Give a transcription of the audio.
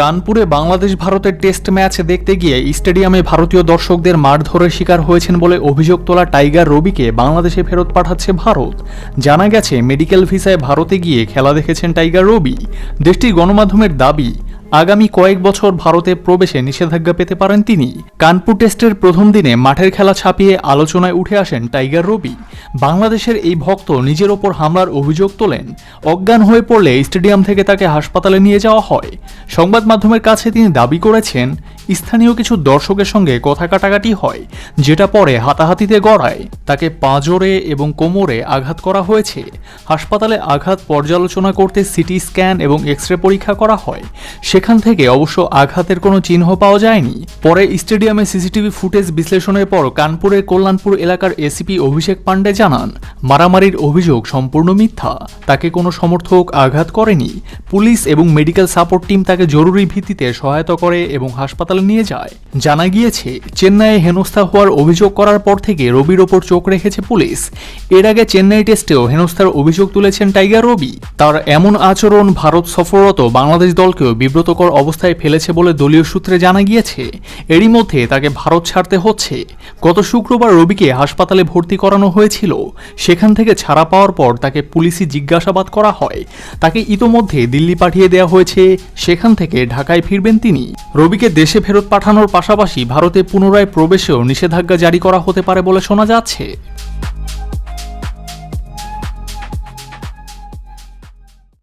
কানপুরে বাংলাদেশ ভারতের test match দেখতে গিয়ে স্টেডিয়ামে ভারতীয় দর্শকদের মারধরের শিকার হয়েছেন বলে অভিযোগ তোলা টাইগার রবিকে বাংলাদেশে ফেরত পাঠাচ্ছে ভারত। জানা গেছে, মেডিকেল ভিসায় ভারতে গিয়ে খেলা দেখেছেন টাইগার রবি। দেশটির গণমাধ্যমের দাবি আগামী কয়েক বছর ভারতে প্রবেশে নিষেধাজ্ঞা পেতে পারেন তিনি। কানপুর টেস্টের প্রথম দিনে মাঠের খেলা ছাপিয়ে আলোচনায় উঠে আসেন টাইগার রবি। বাংলাদেশের এই ভক্ত নিজের ওপর হামলার অভিযোগ তোলেন। অজ্ঞান হয়ে পড়লে স্টেডিয়াম থেকে তাকে হাসপাতালে নিয়ে যাওয়া হয়। সংবাদ মাধ্যমের কাছে তিনি দাবি করেছেন স্থানীয় কিছু দর্শকের সঙ্গে কথা কাটাকাটি হয়, যেটা পরে হাতাহাতিতে গড়ায়। তাকে পাঁজরে এবং কোমরে আঘাত করা হয়েছে। হাসপাতালে আঘাত পর্যালোচনা করতে সিটি স্ক্যান এবং এক্স রে পরীক্ষা করা হয়। সেখান থেকে অবশ্য আঘাতের কোনো চিহ্ন পাওয়া যায়নি। পরে স্টেডিয়ামে সিসিটিভি ফুটেজ বিশ্লেষণের পর কানপুরের কল্যাণপুর এলাকার এসিপি অভিষেক পাণ্ডে জানান, মারামারির অভিযোগ সম্পূর্ণ মিথ্যা। তাকে কোনো সমর্থক আঘাত করেনি। পুলিশ এবং মেডিকেল সাপোর্ট টিম তাকে জরুরি ভিত্তিতে সহায়তা করে এবং হাসপাতালে নিয়ে যায়। জানা গিয়েছে, চেন্নাইয়ে হেনস্থা হওয়ার অভিযোগ করার পর থেকে রবির ওপর চোখ রেখেছে পুলিশ। এর আগে চেন্নাই টেস্টেও হেনস্থার অভিযোগ তুলেছেন টাইগার রবি। তার এমন আচরণ ভারত সফররত বাংলাদেশ দলকেও বিব্রতকর অবস্থায় ফেলেছে বলে দলীয় সূত্রে জানা গিয়েছে। এরই মধ্যে তাকে ভারত ছাড়তে হচ্ছে। গত শুক্রবার রবিকে হাসপাতালে ভর্তি করানো হয়েছিল। সেখান থেকে ছাড়া পাওয়ার পর তাকে পুলিশি জিজ্ঞাসাবাদ করা হয়। তাকে ইতোমধ্যে দিল্লি পাঠিয়ে দেওয়া হয়েছে। সেখান থেকে ঢাকায় ফিরবেন তিনি। রবিকে দেশে ফেরত পাঠানোর পাশাপাশি ভারতে পুনরায় প্রবেশেও নিষেধাজ্ঞা জারি করা হতে পারে বলে শোনা যাচ্ছে।